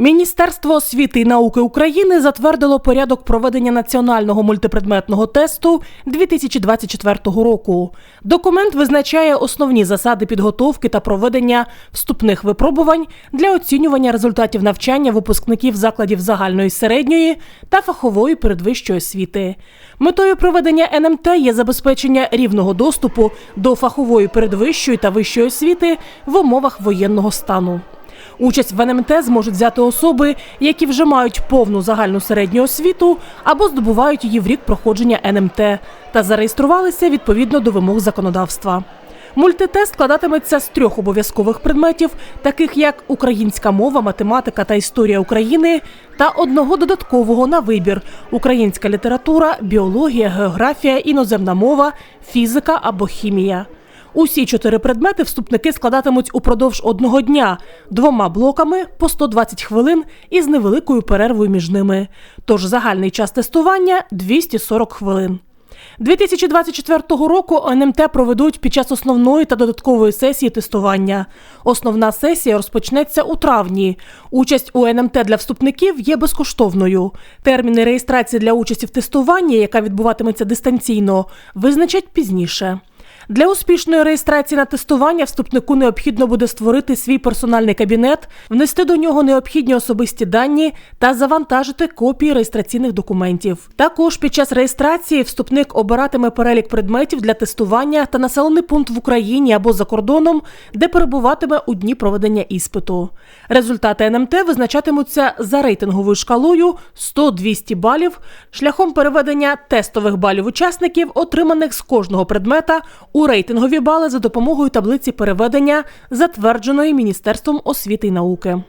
Міністерство освіти і науки України затвердило порядок проведення національного мультипредметного тесту 2024 року. Документ визначає основні засади підготовки та проведення вступних випробувань для оцінювання результатів навчання випускників закладів загальної середньої та фахової передвищої освіти. Метою проведення НМТ є забезпечення рівного доступу до фахової передвищої та вищої освіти в умовах воєнного стану. Участь в НМТ зможуть взяти особи, які вже мають повну загальну середню освіту або здобувають її в рік проходження НМТ та зареєструвалися відповідно до вимог законодавства. Мультитест складатиметься з трьох обов'язкових предметів, таких як українська мова, математика та історія України, та одного додаткового на вибір українська література, біологія, географія, іноземна мова, фізика або хімія. Усі чотири предмети вступники складатимуть упродовж одного дня двома блоками по 120 хвилин із невеликою перервою між ними. Тож загальний час тестування 240 хвилин. 2024 року НМТ проведуть під час основної та додаткової сесії тестування. Основна сесія розпочнеться у травні. Участь у НМТ для вступників є безкоштовною. Терміни реєстрації для участі в тестуванні, яка відбуватиметься дистанційно, визначать пізніше. Для успішної реєстрації на тестування вступнику необхідно буде створити свій персональний кабінет, внести до нього необхідні особисті дані та завантажити копії реєстраційних документів. Також під час реєстрації вступник обиратиме перелік предметів для тестування та населений пункт в Україні або за кордоном, де перебуватиме у дні проведення іспиту. Результати НМТ визначатимуться за рейтинговою шкалою 100-200 балів шляхом переведення тестових балів учасників, отриманих з кожного предмета у рейтингові бали за допомогою таблиці переведення, затвердженої Міністерством освіти і науки.